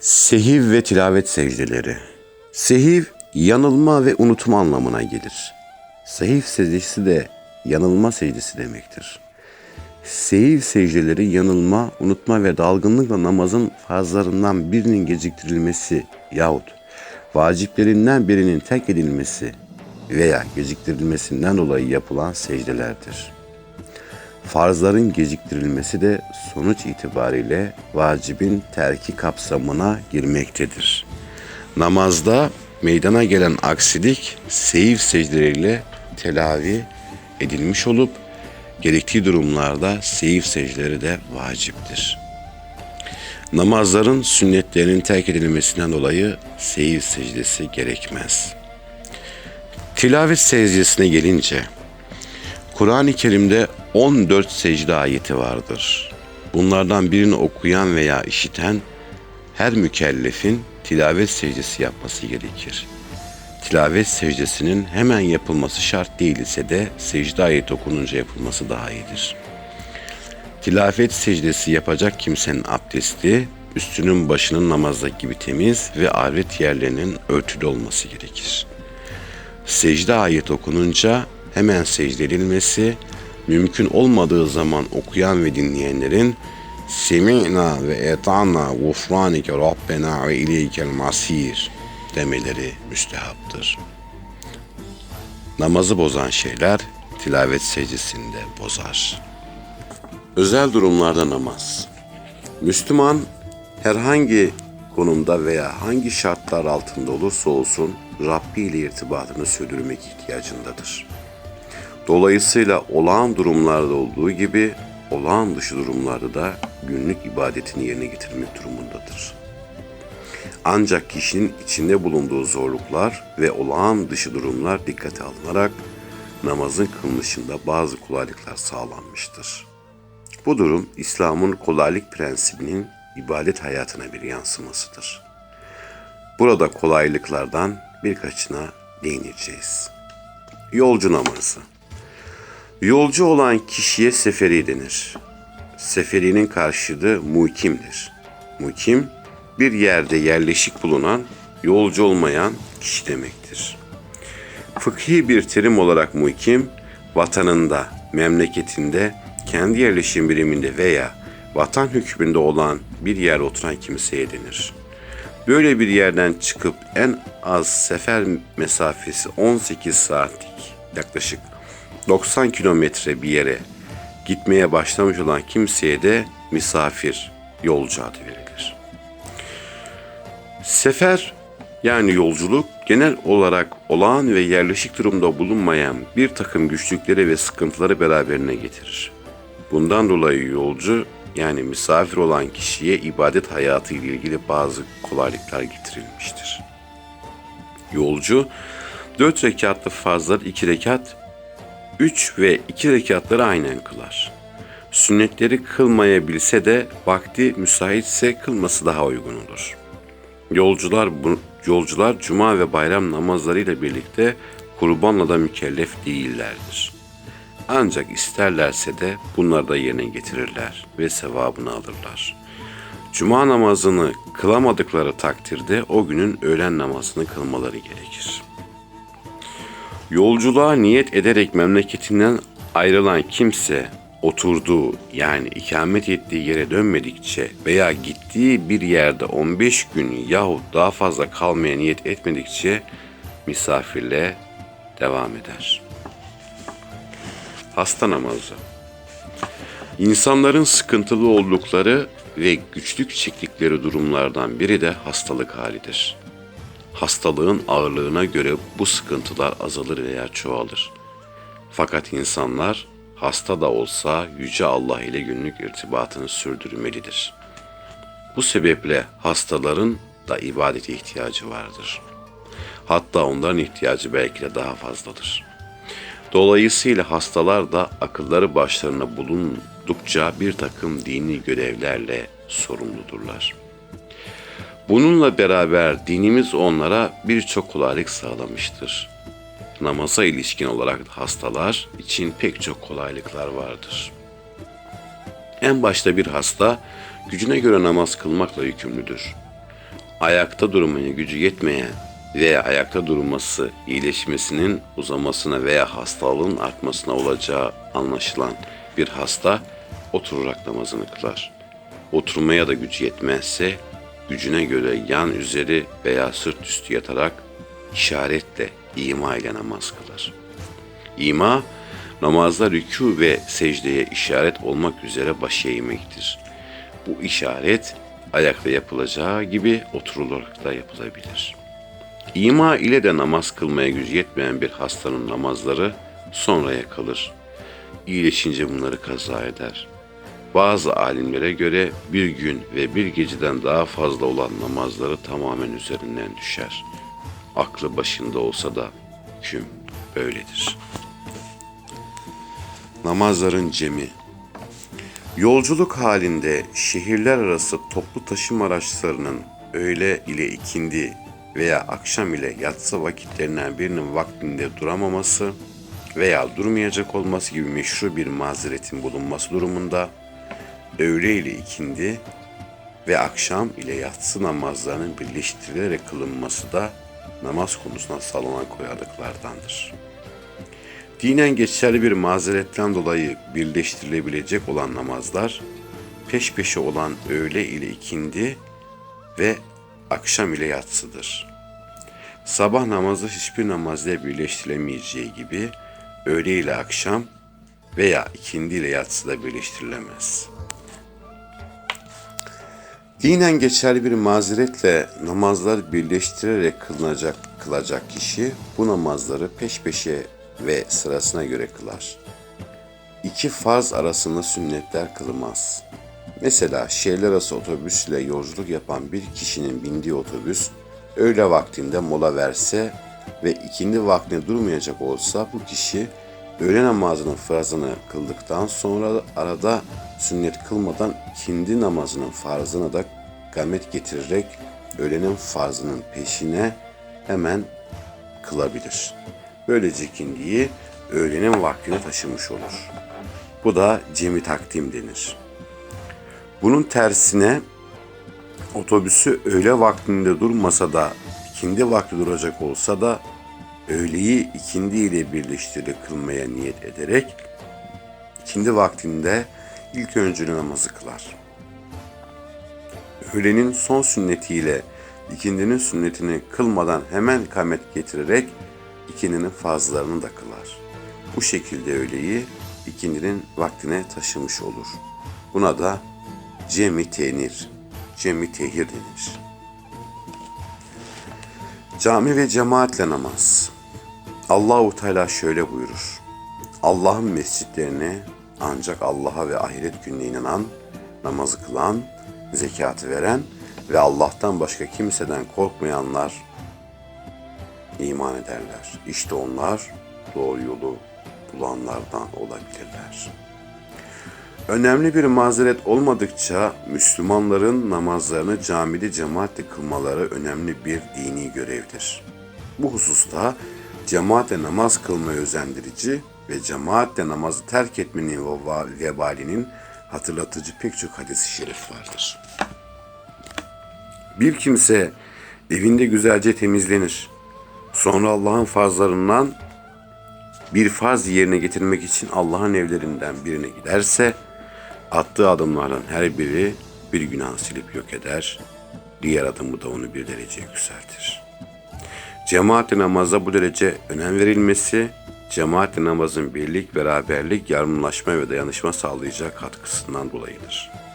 Sehiv ve tilavet secdeleri. Sehiv yanılma ve unutma anlamına gelir. Sehiv secdesi de yanılma secdesi demektir. Sehiv secdeleri yanılma, unutma ve dalgınlıkla namazın farzlarından birinin geciktirilmesi yahut vaciplerinden birinin terk edilmesi veya geciktirilmesinden dolayı yapılan secdelerdir. Farzların geciktirilmesi de sonuç itibariyle vacibin terki kapsamına girmektedir. Namazda meydana gelen aksilik seyif secdeleriyle telavi edilmiş olup gerektiği durumlarda seyif secdeleri de vaciptir. Namazların sünnetlerinin terk edilmesinden dolayı seyif secdesi gerekmez. Tilavet secdesine gelince Kur'an-ı Kerim'de 14 secde ayeti vardır. Bunlardan birini okuyan veya işiten her mükellefin tilavet secdesi yapması gerekir. Tilavet secdesinin hemen yapılması şart değil ise de secde ayeti okununca yapılması daha iyidir. Tilavet secdesi yapacak kimsenin abdesti, üstünün başının namazdaki gibi temiz ve avret yerlerinin örtülü olması gerekir. Secde ayet okununca hemen secde edilmesi, mümkün olmadığı zaman okuyan ve dinleyenlerin Semi'na ve eta'na gufranike Rabbena ve ileykel masir demeleri müstehaptır. Namazı bozan şeyler tilavet secdesinde bozar. Özel durumlarda namaz. Müslüman herhangi konumda veya hangi şartlar altında olursa olsun Rabbi ile irtibatını sürdürmek ihtiyacındadır. Dolayısıyla olağan durumlarda olduğu gibi olağan dışı durumlarda da günlük ibadetini yerine getirmek durumundadır. Ancak kişinin içinde bulunduğu zorluklar ve olağan dışı durumlar dikkate alınarak namazın kılınışında bazı kolaylıklar sağlanmıştır. Bu durum İslam'ın kolaylık prensibinin ibadet hayatına bir yansımasıdır. Burada kolaylıklardan birkaçına değineceğiz. Yolcu namazı. Yolcu olan kişiye seferi denir. Seferinin karşılığı muhkimdir. Muhkim, bir yerde yerleşik bulunan, yolcu olmayan kişi demektir. Fıkhi bir terim olarak muhkim, vatanında, memleketinde, kendi yerleşim biriminde veya vatan hükmünde olan bir yer oturan kimseye denir. Böyle bir yerden çıkıp en az sefer mesafesi 18 saatlik yaklaşık 90 kilometre bir yere gitmeye başlamış olan kimseye de misafir, yolcu adı verilir. Sefer yani yolculuk genel olarak olağan ve yerleşik durumda bulunmayan bir takım güçlükleri ve sıkıntıları beraberine getirir. Bundan dolayı yolcu yani misafir olan kişiye ibadet hayatı ile ilgili bazı kolaylıklar getirilmiştir. Yolcu dört rekatlı farzlar iki rekat, üç ve iki rekatları aynen kılar. Sünnetleri kılmayabilse de vakti müsaitse kılması daha uygun olur. Yolcular bu, yolcular cuma ve bayram namazlarıyla birlikte kurbanla da mükellef değillerdir. Ancak isterlerse de bunları da yerine getirirler ve sevabını alırlar. Cuma namazını kılamadıkları takdirde o günün öğlen namazını kılmaları gerekir. Yolculuğa niyet ederek memleketinden ayrılan kimse oturduğu yani ikamet ettiği yere dönmedikçe veya gittiği bir yerde 15 gün yahut daha fazla kalmaya niyet etmedikçe misafirle devam eder.'' hasta namazı. İnsanların sıkıntılı oldukları ve güçlük çektikleri durumlardan biri de hastalık halidir. Hastalığın ağırlığına göre bu sıkıntılar azalır veya çoğalır. Fakat insanlar hasta da olsa yüce Allah ile günlük irtibatını sürdürmelidir. Bu sebeple hastaların da ibadete ihtiyacı vardır. Hatta onların ihtiyacı belki de daha fazladır.'' Dolayısıyla hastalar da akılları başlarına bulundukça bir takım dini görevlerle sorumludurlar. Bununla beraber dinimiz onlara birçok kolaylık sağlamıştır. Namaza ilişkin olarak hastalar için pek çok kolaylıklar vardır. En başta bir hasta gücüne göre namaz kılmakla yükümlüdür. ayakta durmaya gücü yetmeyen veya ayakta durması iyileşmesinin uzamasına veya hastalığın artmasına olacağı anlaşılan bir hasta oturarak namazını kılar. Oturmaya da gücü yetmezse gücüne göre yan üzeri veya sırt üstü yatarak işaretle ima ile namaz kılar. İma, namazda rükû ve secdeye işaret olmak üzere baş eğmektir. Bu işaret ayakta yapılacağı gibi oturularak da yapılabilir. İma ile de namaz kılmaya gücü yetmeyen bir hastanın namazları sonraya kalır. İyileşince bunları kaza eder. Bazı alimlere göre bir gün ve bir geceden daha fazla olan namazları tamamen üzerinden düşer. Aklı başında olsa da hüküm böyledir. Namazların cemi Yolculuk halinde şehirler arası toplu taşıma araçlarının öğle ile ikindi veya akşam ile yatsı vakitlerinden birinin vaktinde duramaması veya durmayacak olması gibi meşru bir mazeretin bulunması durumunda öğle ile ikindi ve akşam ile yatsı namazlarının birleştirilerek kılınması da namaz konusuna salınan koyarlıklardandır. Dinen geçerli bir mazeretten dolayı birleştirilebilecek olan namazlar, peş peşe olan öğle ile ikindi ve akşam ile yatsıdır. Sabah namazı hiçbir namazla birleştirilemeyeceği gibi öğle ile akşam veya ikindi ile yatsı da birleştirilemez. Dinen geçerli bir mazeretle namazlar birleştirerek kılınacak, kılacak kişi bu namazları peş peşe ve sırasına göre kılar. İki farz arasında sünnetler kılmaz. Mesela şehirler arası otobüsle yolculuk yapan bir kişinin bindiği otobüs öğle vaktinde mola verse ve ikindi vaktinde durmayacak olsa bu kişi öğle namazının farzını kıldıktan sonra arada sünnet kılmadan ikindi namazının farzını da gamet getirerek öğlenin farzının peşine hemen kılabilir. Böylece ikindiyi öğlenin vaktine taşımış olur. Bu da cemi takdim denir. Bunun tersine otobüsü öğle vaktinde durmasa da ikindi vakti duracak olsa da öğleyi ikindi ile birleştirerek kılmaya niyet ederek ikindi vaktinde ilk öncülü namazı kılar. Öğlenin son sünnetiyle ikindinin sünnetini kılmadan hemen kamet getirerek ikindinin fazlarını da kılar. Bu şekilde öğleyi ikindinin vaktine taşımış olur. Buna da cemi tenir, cemi tehir denir. Cami ve cemaatle namaz. Allahu Teala şöyle buyurur. Allah'ın mescitlerine ancak Allah'a ve ahiret gününe inanan, namazı kılan, zekatı veren ve Allah'tan başka kimseden korkmayanlar iman ederler. İşte onlar doğru yolu bulanlardan olabilirler. Önemli bir mazeret olmadıkça Müslümanların namazlarını camide cemaatle kılmaları önemli bir dini görevdir. Bu hususta cemaatle namaz kılmayı özendirici ve cemaatle namazı terk etmenin vebalinin hatırlatıcı pek çok hadis-i şerif vardır. Bir kimse evinde güzelce temizlenir. Sonra Allah'ın farzlarından bir farz yerine getirmek için Allah'ın evlerinden birine giderse attığı adımlardan her biri bir günah silip yok eder. Diğer adımı da onu bir derece yükseltir. Cemaat-i namaza bu derece önem verilmesi, cemaat-i namazın birlik, beraberlik, yardımlaşma ve dayanışma sağlayacağı katkısından dolayıdır.''